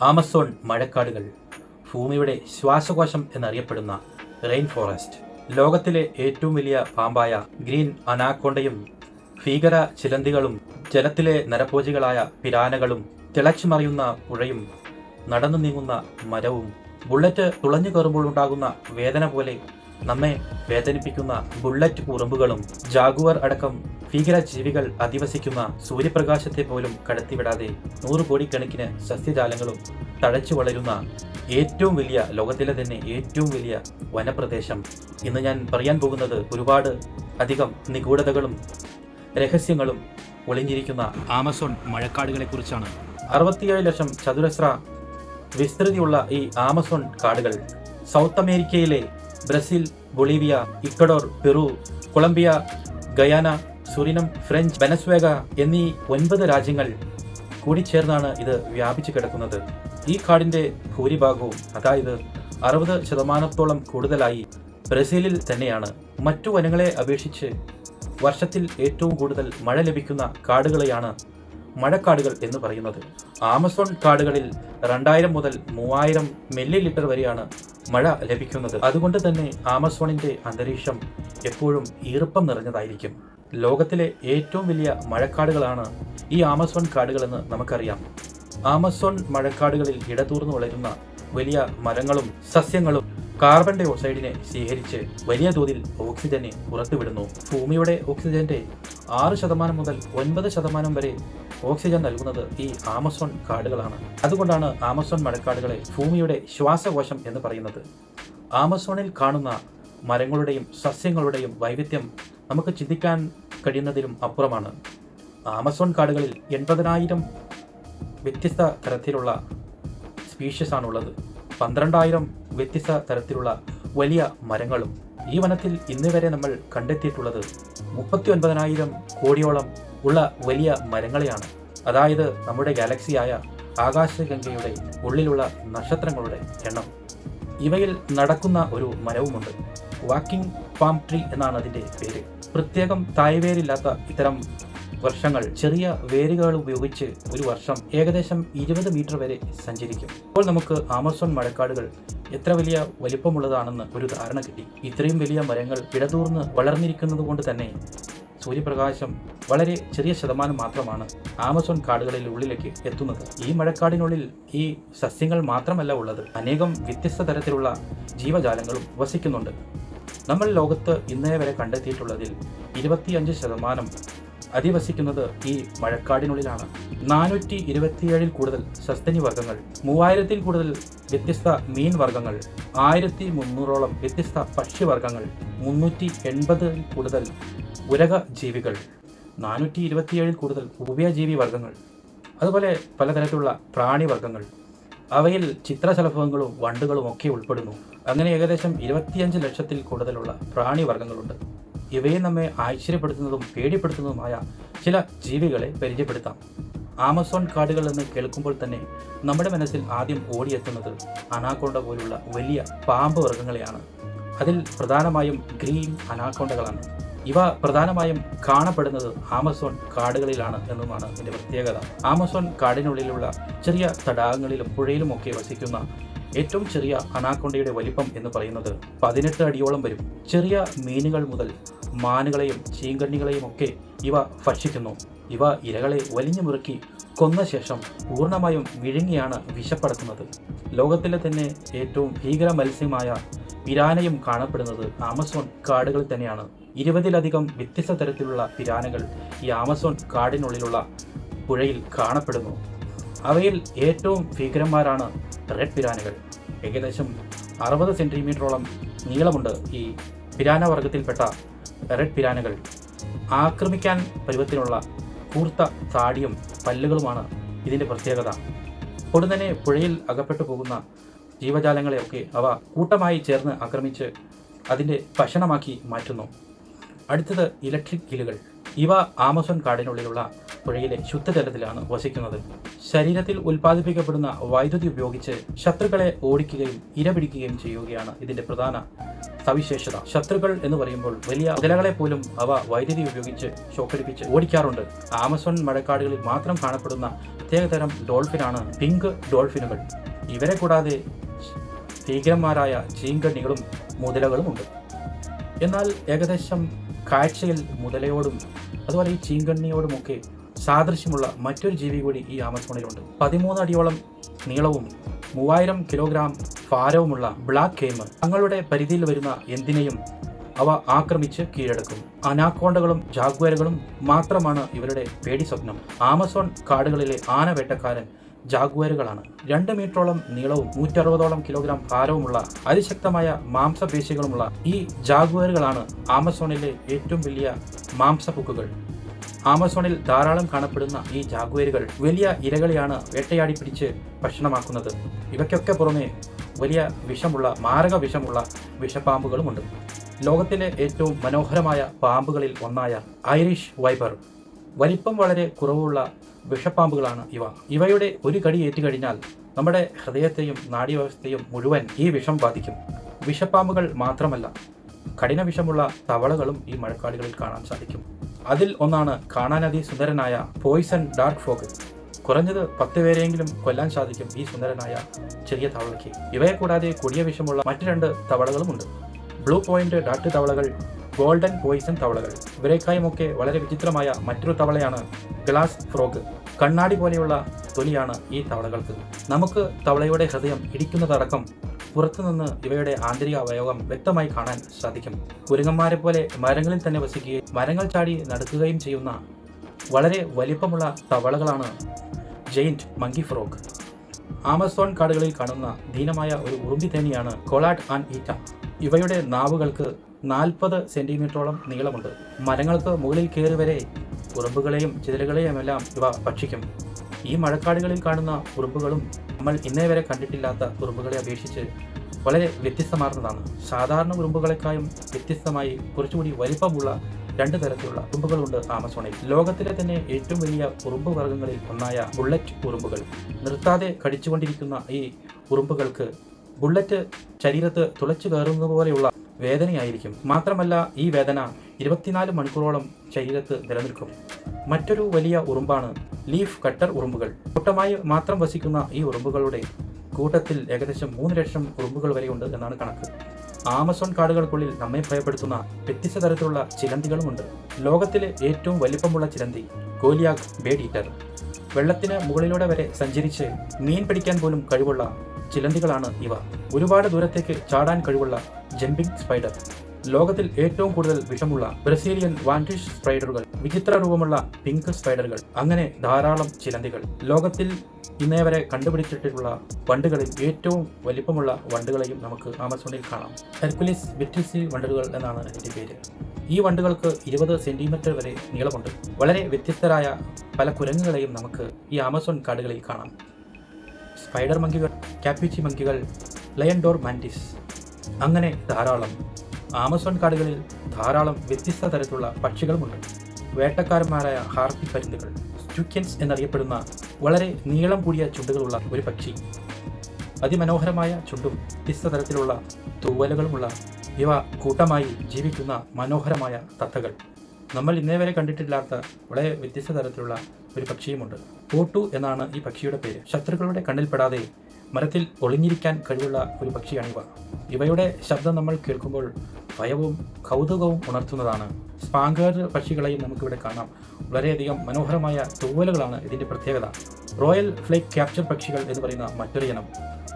Amazon മഴക്കാടുകൾ ഭൂമിയുടെ ശ്വാസകോശം എന്നറിയപ്പെടുന്ന റെയിൻ ഫോറസ്റ്റ് ലോകത്തിലെ ഏറ്റവും വലിയ പാമ്പായ ഗ്രീൻ അനാക്കോണ്ടയും ഭീകര ചിലന്തികളും ജലത്തിലെ നരഭോജികളായ പിരാനകളും തിളച്ചുമറിയുന്ന പുഴയും നടന്നു നീങ്ങുന്ന മരവും ബുള്ളറ്റ് തുളഞ്ഞു കയറുമ്പോൾ ഉണ്ടാകുന്ന വേദന പോലെ നമ്മെ വേദനിപ്പിക്കുന്ന ബുള്ളറ്റ് ഉറുമ്പുകളും ജാഗുവർ അടക്കം ഭീകര ജീവികൾ അധിവസിക്കുന്ന സൂര്യപ്രകാശത്തെ പോലും കടത്തിവിടാതെ നൂറ് കോടിക്കണക്കിന് സസ്യജാലങ്ങളും തഴച്ചു വളരുന്ന ഏറ്റവും വലിയ ലോകത്തിലെ തന്നെ ഏറ്റവും വലിയ വനപ്രദേശം. ഇന്ന് ഞാൻ പറയാൻ പോകുന്നത് ഒരുപാട് അധികം നിഗൂഢതകളും രഹസ്യങ്ങളും ഒളിഞ്ഞിരിക്കുന്ന ആമസോൺ മഴക്കാടുകളെ കുറിച്ചാണ് അറുപത്തിയേഴ് ലക്ഷം ചതുരശ്ര വിസ്തൃതിയുള്ള ഈ ആമസോൺ കാടുകൾ സൗത്ത് അമേരിക്കയിലെ Brazil Bolivia Ecuador Peru Colombia Guyana Suriname French Venezuela എന്നീ ഒൻപത് രാജ്യങ്ങൾ കൂടി ചേർന്നാണ് ഇത് വ്യാപിച്ചു കിടക്കുന്നത്. ഈ കാടിന്റെ ഭൂരിഭാഗവും അതായത് അറുപത് ശതമാനത്തോളം കൂടുതലായി ബ്രസീലിൽ തന്നെയാണ്. മറ്റു വനങ്ങളെ അപേക്ഷിച്ച് വർഷത്തിൽ ഏറ്റവും കൂടുതൽ മഴ ലഭിക്കുന്ന കാടുകളെയാണ് മഴക്കാടുകൾ എന്ന് പറയുന്നത്. ആമസോൺ കാടുകളിൽ രണ്ടായിരം മുതൽ മൂവായിരം മില്ലി ലിറ്റർ വരെയാണ് മഴ ലഭിക്കുന്നത്. അതുകൊണ്ട് തന്നെ ആമസോണിന്റെ അന്തരീക്ഷം എപ്പോഴും ഈർപ്പം നിറഞ്ഞതായിരിക്കും. ലോകത്തിലെ ഏറ്റവും വലിയ മഴക്കാടുകളാണ് ഈ ആമസോൺ കാടുകളെന്ന് നമുക്കറിയാം. ആമസോൺ മഴക്കാടുകളിൽ ഇടതൂർന്നു വളരുന്ന വലിയ മരങ്ങളും സസ്യങ്ങളും കാർബൺ ഡൈ ഓക്സൈഡിനെ സ്വീകരിച്ച് വലിയ തോതിൽ ഓക്സിജനെ പുറത്തുവിടുന്നു. ഭൂമിയുടെ ഓക്സിജന്റെ ആറ് ശതമാനം മുതൽ ഒൻപത് ശതമാനം വരെ ഓക്സിജൻ നൽകുന്നത് ഈ ആമസോൺ കാടുകളാണ്. അതുകൊണ്ടാണ് ആമസോൺ മഴക്കാടുകളെ ഭൂമിയുടെ ശ്വാസകോശം എന്ന് പറയുന്നത്. ആമസോണിൽ കാണുന്ന മരങ്ങളുടെയും സസ്യങ്ങളുടെയും വൈവിധ്യം നമുക്ക് ചിന്തിക്കാൻ കഴിയുന്നതിലും അപ്പുറമാണ്. ആമസോൺ കാടുകളിൽ എൺപതിനായിരം വ്യത്യസ്ത തരത്തിലുള്ള സ്പീഷ്യസ് ആണുള്ളത്. പന്ത്രണ്ടായിരം വ്യത്യസ്ത തരത്തിലുള്ള വലിയ മരങ്ങളും. ഈ വനത്തിൽ ഇന്ന് വരെ നമ്മൾ കണ്ടെത്തിയിട്ടുള്ളത് മുപ്പത്തി ഒൻപതിനായിരം കോടിയോളം ഉള്ള വലിയ മരങ്ങളെയാണ്. അതായത് നമ്മുടെ ഗാലക്സിയായ ആകാശഗംഗയുടെ ഉള്ളിലുള്ള നക്ഷത്രങ്ങളുടെ എണ്ണം. ഇവയിൽ നടക്കുന്ന ഒരു മരവുമുണ്ട്. വാക്കിംഗ് പാം ട്രീ എന്നാണ് അതിന്റെ പേര്. പ്രത്യേകം തായ്വേരില്ലാത്ത ഇത്തരം വർഷങ്ങൾ ചെറിയ വേരുകൾ ഉപയോഗിച്ച് ഒരു വർഷം ഏകദേശം ഇരുപത് മീറ്റർ വരെ സഞ്ചരിക്കും. ഇപ്പോൾ നമുക്ക് ആമസോൺ മഴക്കാടുകൾ എത്ര വലിയ വലിപ്പമുള്ളതാണെന്ന് ഒരു ധാരണ കിട്ടി. ഇത്രയും വലിയ മരങ്ങൾ ഇടതൂർന്ന് വളർന്നിരിക്കുന്നത് കൊണ്ട് തന്നെ സൂര്യപ്രകാശം വളരെ ചെറിയ ശതമാനം മാത്രമാണ് ആമസോൺ കാടുകളിൽ ഉള്ളിലേക്ക് എത്തുന്നത്. ഈ മഴക്കാടിനുള്ളിൽ ഈ സസ്യങ്ങൾ മാത്രമല്ല ഉള്ളത്. അനേകം വ്യത്യസ്ത തരത്തിലുള്ള ജീവജാലങ്ങളും വസിക്കുന്നുണ്ട്. നമ്മൾ ലോകത്ത് ഇന്നേ വരെ കണ്ടെത്തിയിട്ടുള്ളതിൽ ഇരുപത്തിയഞ്ച് ശതമാനം അധിവസിക്കുന്നത് ഈ മഴക്കാടിനുള്ളിലാണ്. നാനൂറ്റി ഇരുപത്തിയേഴിൽ കൂടുതൽ സസ്തനി വർഗങ്ങൾ മൂവായിരത്തിൽ കൂടുതൽ വ്യത്യസ്ത മീൻ വർഗങ്ങൾ ആയിരത്തി മുന്നൂറോളം വ്യത്യസ്ത പക്ഷിവർഗങ്ങൾ മുന്നൂറ്റി എൺപതിൽ കൂടുതൽ ഉരക ജീവികൾ നാനൂറ്റി ഇരുപത്തിയേഴിൽ കൂടുതൽ ഉഭയജീവി വർഗങ്ങൾ അതുപോലെ പലതരത്തിലുള്ള പ്രാണിവർഗങ്ങൾ അവയിൽ ചിത്രശലഭങ്ങളും വണ്ടുകളും ഒക്കെ ഉൾപ്പെടുന്നു. അങ്ങനെ ഏകദേശം ഇരുപത്തിയഞ്ച് ലക്ഷത്തിൽ കൂടുതലുള്ള പ്രാണിവർഗങ്ങളുണ്ട് ഇവയെ നമ്മെ ആശ്ചര്യപ്പെടുത്തുന്നതും പേടിപ്പെടുത്തുന്നതുമായ ചില ജീവികളെ പരിചയപ്പെടുത്താം. ആമസോൺ കാടുകൾ എന്ന് കേൾക്കുമ്പോൾ തന്നെ നമ്മുടെ മനസ്സിൽ ആദ്യം ഓടിയെത്തുന്നത് അനാക്കോണ്ട പോലുള്ള വലിയ പാമ്പ് വർഗങ്ങളെയാണ് അതിൽ പ്രധാനമായും ഗ്രീൻ അനാക്കൊണ്ടകളാണ്. ഇവ പ്രധാനമായും കാണപ്പെടുന്നത് ആമസോൺ കാടുകളിലാണ് എന്നുമാണ് ഇതിന്റെ പ്രത്യേകത. ആമസോൺ കാടിനുള്ളിലുള്ള ചെറിയ തടാകങ്ങളിലും പുഴയിലുമൊക്കെ വസിക്കുന്ന ഏറ്റവും ചെറിയ അനാക്കൊണ്ടയുടെ വലിപ്പം എന്ന് പറയുന്നത് പതിനെട്ട് അടിയോളം വരും. ചെറിയ മീനുകൾ മുതൽ മാനുകളെയും ചീങ്കണ്ണികളെയും ഒക്കെ ഇവ ഭക്ഷിക്കുന്നു. ഇവ ഇരകളെ വലിഞ്ഞു മുറുക്കി കൊന്ന ശേഷം പൂർണമായും വിഴുങ്ങിയാണ് വിശപ്പടക്കുന്നത്. ലോകത്തിലെ തന്നെ ഏറ്റവും ഭീകര മത്സ്യമായ ഇരാനയും കാണപ്പെടുന്നത് ആമസോൺ കാടുകളിൽ തന്നെയാണ്. ഇരുപതിലധികം വ്യത്യസ്ത തരത്തിലുള്ള പിരാനകൾ ഈ ആമസോൺ കാടിനുള്ളിലുള്ള പുഴയിൽ കാണപ്പെടുന്നു. അവയിൽ ഏറ്റവും ഭീകരന്മാരാണ് റെഡ് പിരാനകൾ. ഏകദേശം അറുപത് സെന്റിമീറ്ററോളം നീളമുണ്ട് ഈ പിരാന വർഗത്തിൽപ്പെട്ട റെഡ് പിരാനകൾ. ആക്രമിക്കാൻ പരുവത്തിനുള്ള കൂർത്ത താടിയും പല്ലുകളുമാണ് ഇതിന്റെ പ്രത്യേകത. ഉടനെ പുഴയിൽ അകപ്പെട്ടു പോകുന്ന ജീവജാലങ്ങളെയൊക്കെ അവ കൂട്ടമായി ചേർന്ന് ആക്രമിച്ച് അതിന്റെ ഭക്ഷണമാക്കി മാറ്റുന്നു. അടുത്തത് ഇലക്ട്രിക് കിലുകൾ ഇവ ആമസോൺ കാടിനുള്ളിലുള്ള പുഴയിലെ ശുദ്ധജലത്തിലാണ് വസിക്കുന്നത്. ശരീരത്തിൽ ഉൽപ്പാദിപ്പിക്കപ്പെടുന്ന വൈദ്യുതി ഉപയോഗിച്ച് ശത്രുക്കളെ ഓടിക്കുകയും ഇരപിടിക്കുകയും ചെയ്യുകയാണ് ഇതിന്റെ പ്രധാന സവിശേഷത. ശത്രുക്കൾ എന്ന് പറയുമ്പോൾ വലിയ ഇലകളെ പോലും അവ വൈദ്യുതി ഉപയോഗിച്ച് ഷോക്കടിപ്പിച്ച് ഓടിക്കാറുണ്ട്. ആമസോൺ മഴക്കാടുകളിൽ മാത്രം കാണപ്പെടുന്ന പ്രത്യേകതരം ഡോൾഫിനാണ് പിങ്ക് ഡോൾഫിനുകൾ. ഇവരെ കൂടാതെ ഭീകരന്മാരായ ചീങ്കണ്ണികളും മുതലകളുമുണ്ട് എന്നാൽ ഏകദേശം കാഴ്ചയിൽ മുതലയോടും അതുപോലെ ഈ ചീങ്കണ്ണിയോടുമൊക്കെ സാദൃശ്യമുള്ള മറ്റൊരു ജീവി കൂടി ഈ ആമസോണിലുണ്ട്. പതിമൂന്ന് അടിയോളം നീളവും മൂവായിരം കിലോഗ്രാം ഭാരവുമുള്ള ബ്ലാക്ക് കേമ് തങ്ങളുടെ പരിധിയിൽ വരുന്ന എന്തിനേയും അവ ആക്രമിച്ച് കീഴടക്കും. അനാക്കോണ്ടകളും ജാഗ്വരകളും മാത്രമാണ് ഇവരുടെ പേടി സ്വപ്നം ആമസോൺ കാടുകളിലെ ആന വേട്ടക്കാരൻ ജാഗ്വറുകളാണ്. രണ്ട് മീറ്ററോളം നീളവും നൂറ്ററുപതോളം കിലോഗ്രാം ഭാരവുമുള്ള അതിശക്തമായ മാംസപേശികളുമുള്ള ഈ ജാഗ്വറുകളാണ് ആമസോണിലെ ഏറ്റവും വലിയ മാംസപ്പുക്കുകൾ ആമസോണിൽ ധാരാളം കാണപ്പെടുന്ന ഈ ജാഗ്വറുകൾ വലിയ ഇരകളെയാണ് വേട്ടയാടി പിടിച്ച് ഭക്ഷണമാക്കുന്നത്. ഇവയ്ക്കൊക്കെ പുറമെ വലിയ വിഷമുള്ള മാരക വിഷമുള്ള വിഷപ്പാമ്പുകളുമുണ്ട്. ലോകത്തിലെ ഏറ്റവും മനോഹരമായ പാമ്പുകളിൽ ഒന്നായ ഐറിഷ് വൈബർ. വലിപ്പം വളരെ കുറവുള്ള വിഷപ്പാമ്പുകളാണ് ഇവ. ഇവയുടെ ഒരു കടി ഏറ്റുകഴിഞ്ഞാൽ നമ്മുടെ ഹൃദയത്തെയും നാഡീവ്യവസ്ഥയും മുഴുവൻ ഈ വിഷം ബാധിക്കും. വിഷപ്പാമ്പുകൾ മാത്രമല്ല കഠിന വിഷമുള്ള തവളകളും ഈ മഴക്കാടുകളിൽ കാണാൻ സാധിക്കും. അതിൽ ഒന്നാണ് കാണാനതി സുന്ദരനായ പോയിസൺ ഡാർക്ക് ഫോഗ്. കുറഞ്ഞത് പത്ത് പേരെയെങ്കിലും കൊല്ലാൻ സാധിക്കും ഈ സുന്ദരനായ ചെറിയ തവളയ്ക്ക്. ഇവയെ കൂടാതെ കൊടിയ വിഷമുള്ള മറ്റു രണ്ട് തവളകളുമുണ്ട് ബ്ലൂ പോയിന്റ് ഡാട്ട് തവളകൾ ഗോൾഡൻ പോയിസൺ തവളകൾ. ഇവരെക്കായുമൊക്കെ വളരെ വിചിത്രമായ മറ്റൊരു തവളയാണ് ഗ്ലാസ് ഫ്രോഗ്. കണ്ണാടി പോലെയുള്ള തൊലിയാണ് ഈ തവളകൾക്ക്. നമുക്ക് തവളയുടെ ഹൃദയം ഇടിക്കുന്നതടക്കം പുറത്തുനിന്ന് ഇവയുടെ ആന്തരിക അവയവം വ്യക്തമായി കാണാൻ സാധിക്കും. കുരങ്ങന്മാരെ പോലെ മരങ്ങളിൽ തന്നെ വസിക്കുകയും മരങ്ങൾ ചാടി നടക്കുകയും ചെയ്യുന്ന വളരെ വലിപ്പമുള്ള തവളകളാണ് ജെയിന്റ് മങ്കി ഫ്രോഗ്. ആമസോൺ കാടുകളിൽ കാണുന്ന ദീനമായ ഒരു ഉറുമ്പി തേനിയാണ് കൊളാട്ട് ആൻഡ് ഈറ്റ. ഇവയുടെ നാവുകൾക്ക് നാൽപ്പത് സെന്റിമീറ്ററോളം നീളമുണ്ട്. മരങ്ങൾക്ക് മുകളിൽ കയറി വരെ ഉറുമ്പുകളെയും ചിതലുകളെയും എല്ലാം ഇവ ഭക്ഷിക്കും. ഈ മഴക്കാടുകളിൽ കാണുന്ന ഉറുമ്പുകളും നമ്മൾ ഇന്നേ വരെ കണ്ടിട്ടില്ലാത്ത ഉറുമ്പുകളെ അപേക്ഷിച്ച് വളരെ വ്യത്യസ്തമാർന്നതാണ്. സാധാരണ ഉറുമ്പുകളെക്കാളും വ്യത്യസ്തമായി കുറച്ചുകൂടി വലിപ്പമുള്ള രണ്ട് തരത്തിലുള്ള ഉറുമ്പുകളുണ്ട് ആമസോണിൽ. ലോകത്തിലെ തന്നെ ഏറ്റവും വലിയ ഉറുമ്പ് വർഗങ്ങളിൽ ഒന്നായ ബുള്ളറ്റ് ഉറുമ്പുകൾ. നിർത്താതെ കടിച്ചുകൊണ്ടിരിക്കുന്ന ഈ ഉറുമ്പുകൾക്ക് ബുള്ളറ്റ് ശരീരത്ത് തുളച്ചു കയറുന്നത് പോലെയുള്ള വേദനയായിരിക്കും. മാത്രമല്ല ഈ വേദന ഇരുപത്തിനാല് മണിക്കൂറോളം ശരീരത്ത് നിലനിൽക്കും. മറ്റൊരു വലിയ ഉറുമ്പാണ് ലീഫ് കട്ടർ ഉറുമ്പുകൾ. കൂട്ടമായി മാത്രം വസിക്കുന്ന ഈ ഉറുമ്പുകളുടെ കൂട്ടത്തിൽ ഏകദേശം മൂന്ന് ലക്ഷം ഉറുമ്പുകൾ വരെയുണ്ട് എന്നാണ് കണക്ക്. ആമസോൺ കാടുകൾക്കുള്ളിൽ നമ്മെ ഭയപ്പെടുത്തുന്ന വ്യത്യസ്ത തരത്തിലുള്ള ചിലന്തികളുമുണ്ട് ലോകത്തിലെ ഏറ്റവും വലിപ്പമുള്ള ചിലന്തി ഗോലിയാഗ് ബേഡ് ഈറ്റർ. വെള്ളത്തിന് മുകളിലൂടെ വരെ സഞ്ചരിച്ച് മീൻ പിടിക്കാൻ പോലും കഴിവുള്ള ചിലന്തികളാണ് ഇവ. ഒരുപാട് ദൂരത്തേക്ക് ചാടാൻ കഴിവുള്ള ജമ്പിംഗ് സ്പൈഡർ. ലോകത്തിൽ ഏറ്റവും കൂടുതൽ വിഷമുള്ള ബ്രസീലിയൻ വാൻഡിഷ് സ്പൈഡറുകൾ വിചിത്ര രൂപമുള്ള പിങ്ക് സ്പൈഡറുകൾ അങ്ങനെ ധാരാളം ചിലന്തികൾ. ലോകത്തിൽ ഇന്നേ വരെ കണ്ടുപിടിച്ചിട്ടുള്ള വണ്ടുകളിൽ ഏറ്റവും വലിപ്പമുള്ള വണ്ടുകളെയും നമുക്ക് ആമസോണിൽ കാണാം. ഹെർക്കുലിസ് വിറ്റിസി വണ്ടുകൾ എന്നാണ് അതിന്റെ പേര്. ഈ വണ്ടുകൾക്ക് ഇരുപത് സെന്റിമീറ്റർ വരെ നീളമുണ്ട്. വളരെ വ്യത്യസ്തരായ പല കുരങ്ങുകളെയും നമുക്ക് ഈ ആമസോൺ കാടുകളിൽ കാണാം. സ്പൈഡർ മങ്കികൾ കാപ്പിച്ചി മങ്കികൾ ലയൻഡോർ മാന്റിസ് അങ്ങനെ ധാരാളം ആമസോൺ കാടുകളിൽ ധാരാളം വ്യത്യസ്ത തരത്തിലുള്ള പക്ഷികളുമുണ്ട്. വേട്ടക്കാരന്മാരായ ഹാർപ്പി പരുന്തുകൾ സ്റ്റുക്യൻസ് എന്നറിയപ്പെടുന്ന വളരെ നീളം കൂടിയ ചുണ്ടുകളുള്ള ഒരു പക്ഷി. അതിമനോഹരമായ ചുണ്ടും വ്യത്യസ്ത തരത്തിലുള്ള തൂവലുകളുമുള്ള ഇവ കൂട്ടമായി ജീവിക്കുന്ന മനോഹരമായ തത്തകൾ. നമ്മൾ ഇന്നേ വരെ കണ്ടിട്ടില്ലാത്ത വളരെ വ്യത്യസ്ത തരത്തിലുള്ള ഒരു പക്ഷിയുമുണ്ട്. പോട്ടു എന്നാണ് ഈ പക്ഷിയുടെ പേര്. ശത്രുക്കളുടെ കണ്ണിൽപ്പെടാതെ മരത്തിൽ ഒളിഞ്ഞിരിക്കാൻ കഴിവുള്ള ഒരു പക്ഷിയാണിവ ഇവയുടെ ശബ്ദം നമ്മൾ കേൾക്കുമ്പോൾ ഭയവും കൗതുകവും ഉണർത്തുന്നതാണ്. സ്പാങ്കർ പക്ഷികളെയും നമുക്കിവിടെ കാണാം. വളരെയധികം മനോഹരമായ തൂവലുകളാണ് ഇതിന്റെ പ്രത്യേകത. റോയൽ ഫ്ലൈ ക്യാപ്ചർ പക്ഷികൾ എന്ന് പറയുന്ന മറ്റൊരു ഇനം.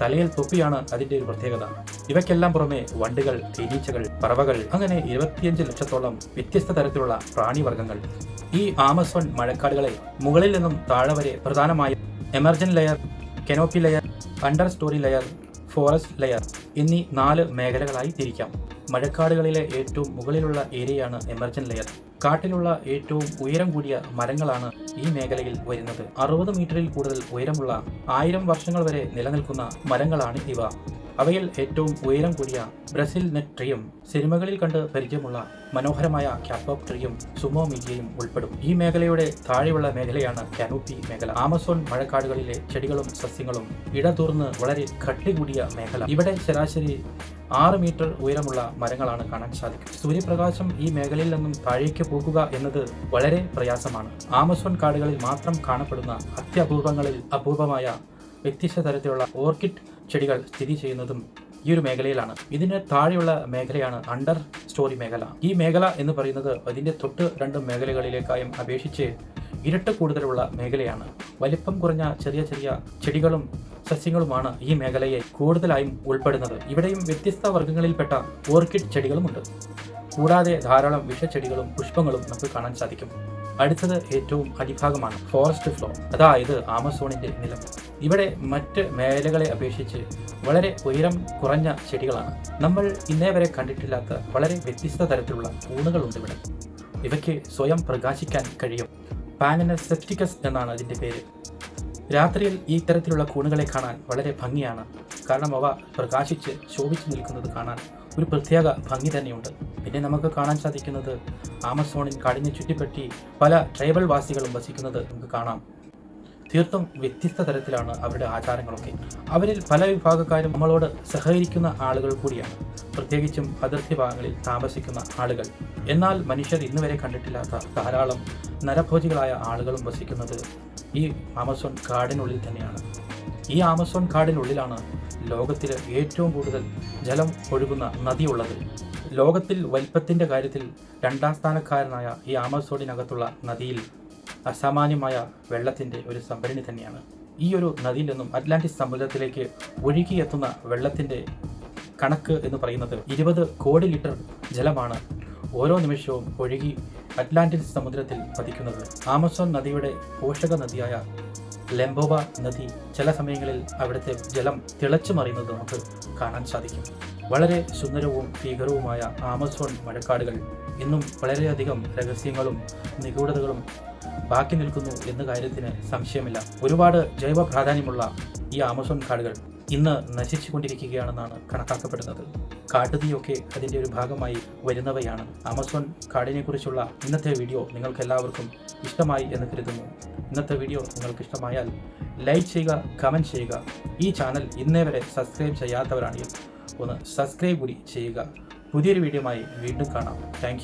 തലയിൽ തൊപ്പിയാണ് അതിന്റെ ഒരു പ്രത്യേകത. ഇവയ്ക്കെല്ലാം പുറമെ വണ്ടുകൾ തേനീച്ചകൾ പറവകൾ അങ്ങനെ ഇരുപത്തിയഞ്ച് ലക്ഷത്തോളം വ്യത്യസ്ത തരത്തിലുള്ള പ്രാണിവർഗങ്ങൾ. ഈ ആമസോൺ മഴക്കാടുകളെ മുകളിൽ നിന്നും താഴെ വരെ പ്രധാനമായും emergent layer canopy layer understory layer forest layer എന്നീ നാല് മേഖലകളായി തിരിക്കാം. മഴക്കാടുകളിലെ ഏറ്റവും മുകളിലുള്ള ഏരിയയാണ് എമർജൻ ലെയർ കാട്ടിലുള്ള ഏറ്റവും ഉയരം കൂടിയ മരങ്ങളാണ് ഈ മേഖലയിൽ വരുന്നത്. അറുപത് മീറ്ററിൽ കൂടുതൽ ഉയരമുള്ള ആയിരം വർഷങ്ങൾ വരെ നിലനിൽക്കുന്ന മരങ്ങളാണ് ഇവ. അവയിൽ ഏറ്റവും ഉയരം കൂടിയ ബ്രസിൽ നെറ്റ് ട്രീയും സിനിമകളിൽ കണ്ട് പരിചയമുള്ള മനോഹരമായ ക്യാപ്പോപ് ട്രീയും സുമോ മീഡിയയും ഉൾപ്പെടും. ഈ മേഖലയുടെ താഴെയുള്ള മേഖലയാണ് കാനോപ്പി മേഖല. ആമസോൺ മഴക്കാടുകളിലെ ചെടികളും സസ്യങ്ങളും ഇടതൂർന്ന് വളരെ കട്ടി കൂടിയ മേഖല. ഇവിടെ ശരാശരി ആറ് മീറ്റർ ഉയരമുള്ള മരങ്ങളാണ് കാണാൻ സാധിക്കും. സൂര്യപ്രകാശം ഈ മേഖലയിൽ നിന്നും താഴേക്ക് പോകുക എന്നത് വളരെ പ്രയാസമാണ്. ആമസോൺ കാടുകളിൽ മാത്രം കാണപ്പെടുന്ന അത്യപൂർവങ്ങളിൽ അപൂർവമായ വ്യത്യസ്ത തരത്തിലുള്ള ഓർക്കിഡ് ചെടികൾ സ്ഥിതി ചെയ്യുന്നതും ഈ ഒരു മേഖലയിലാണ്. ഇതിന് താഴെയുള്ള മേഖലയാണ് അണ്ടർ സ്റ്റോറി മേഖല. ഈ മേഖല എന്ന് പറയുന്നത് അതിന്റെ തൊട്ട് രണ്ട് മേഖലകളിലേക്കായും അപേക്ഷിച്ച് ഇരട്ട കൂടുതലുള്ള മേഖലയാണ്. വലിപ്പം കുറഞ്ഞ ചെറിയ ചെറിയ ചെടികളും സസ്യങ്ങളുമാണ് ഈ മേഖലയെ കൂടുതലായും ഉൾപ്പെടുന്നത്. ഇവിടെയും വ്യത്യസ്ത വർഗങ്ങളിൽപ്പെട്ട ഓർക്കിഡ് ചെടികളുമുണ്ട്. കൂടാതെ ധാരാളം വിഷച്ചെടികളും പുഷ്പങ്ങളും നമുക്ക് കാണാൻ സാധിക്കും. അടുത്തത് ഏറ്റവും അടിഭാഗമാണ് ഫോറസ്റ്റ് ഫ്ലോ അതായത് ആമസോണിന്റെ നിലം. ഇവിടെ മറ്റ് മേഖലകളെ അപേക്ഷിച്ച് വളരെ ഉയരം കുറഞ്ഞ ചെടികളാണ്. നമ്മൾ ഇന്നേ വരെ കണ്ടിട്ടില്ലാത്ത വളരെ വ്യത്യസ്ത തരത്തിലുള്ള ഊണുകളുണ്ട് ഇവിടെ. ഇവയ്ക്ക് സ്വയം പ്രകാശിക്കാൻ കഴിയും. പാനനസെപ്റ്റിക്കസ് എന്നാണ് അതിന്റെ പേര്. രാത്രിയിൽ ഈ തരത്തിലുള്ള കൂണുകളെ കാണാൻ വളരെ ഭംഗിയാണ്. കാരണം അവ പ്രകാശിച്ച് ശോഭിച്ചു നിൽക്കുന്നത് കാണാൻ ഒരു പ്രത്യേക ഭംഗി തന്നെയുണ്ട്. പിന്നെ നമുക്ക് കാണാൻ സാധിക്കുന്നത് ആമസോണിൻ കാടിനെ ചുറ്റിപ്പറ്റി പല ട്രൈബൽ വാസികളും വസിക്കുന്നത് നമുക്ക് കാണാം. തീർത്തും വ്യത്യസ്ത തരത്തിലാണ് അവരുടെ ആചാരങ്ങളൊക്കെ. അവരിൽ പല വിഭാഗക്കാരും നമ്മളോട് സഹകരിക്കുന്ന ആളുകൾ കൂടിയാണ്. പ്രത്യേകിച്ചും അതിർത്തി ഭാഗങ്ങളിൽ താമസിക്കുന്ന ആളുകൾ. എന്നാൽ മനുഷ്യർ ഇന്നുവരെ കണ്ടിട്ടില്ലാത്ത ധാരാളം നരഭോജികളായ ആളുകളും വസിക്കുന്നത് ഈ ആമസോൺ കാടിനുള്ളിൽ തന്നെയാണ്. ഈ ആമസോൺ കാടിനുള്ളിലാണ് ലോകത്തിലെ ഏറ്റവും കൂടുതൽ ജലം ഒഴുകുന്ന നദിയുള്ളത് ലോകത്തിൽ വലിപ്പത്തിന്റെ കാര്യത്തിൽ രണ്ടാം സ്ഥാനക്കാരനായ ഈ ആമസോണിനകത്തുള്ള നദിയിൽ അസാമാന്യമായ വെള്ളത്തിന്റെ ഒരു സംഭരണി തന്നെയാണ്. ഈ ഒരു നദിയിൽ നിന്നും അറ്റ്ലാന്റിക് സമുദ്രത്തിലേക്ക് ഒഴുകിയെത്തുന്ന വെള്ളത്തിന്റെ കണക്ക് എന്ന് പറയുന്നത് ഇരുപത് കോടി ലിറ്റർ ജലമാണ് ഓരോ നിമിഷവും ഒഴുകി അറ്റ്ലാന്റിക് സമുദ്രത്തിൽ പതിക്കുന്നത്. ആമസോൺ നദിയുടെ പോഷക നദിയായ ലെംബോബ നദി ചില സമയങ്ങളിൽ അവിടുത്തെ ജലം തിളച്ചു മറിയുന്നത് നമുക്ക് കാണാൻ സാധിക്കും. വളരെ സുന്ദരവും ഭീകരവുമായ ആമസോൺ മഴക്കാടുകൾ ഇന്നും വളരെയധികം രഹസ്യങ്ങളും നിഗൂഢതകളും ബാക്കി നിൽക്കുന്നു എന്ന കാര്യത്തിന് സംശയമില്ല. ഒരുപാട് ജൈവ പ്രാധാന്യമുള്ള ഈ ആമസോൺ കാടുകൾ ഇന്ന് നശിച്ചുകൊണ്ടിരിക്കുകയാണെന്നാണ് കണക്കാക്കപ്പെടുന്നത്. കാട്ടുതീയൊക്കെ അതിന്റെ ഒരു ഭാഗമായി വരുന്നവയാണ്. ആമസോൺ കാടിനെക്കുറിച്ചുള്ള ഇന്നത്തെ വീഡിയോ നിങ്ങൾക്ക് എല്ലാവർക്കും ഇഷ്ടമായി എന്ന് കരുതുന്നു. ഇന്നത്തെ വീഡിയോ നിങ്ങൾക്ക് ഇഷ്ടമായാൽ ലൈക്ക് ചെയ്യുക കമന്റ് ചെയ്യുക. ഈ ചാനൽ ഇന്നേ വരെ സബ്സ്ക്രൈബ് ചെയ്യാത്തവരാണെങ്കിൽ ഒന്ന് സബ്സ്ക്രൈബ് കൂടി ചെയ്യുക. പുതിയൊരു വീഡിയോയുമായി വീണ്ടും കാണാം. താങ്ക്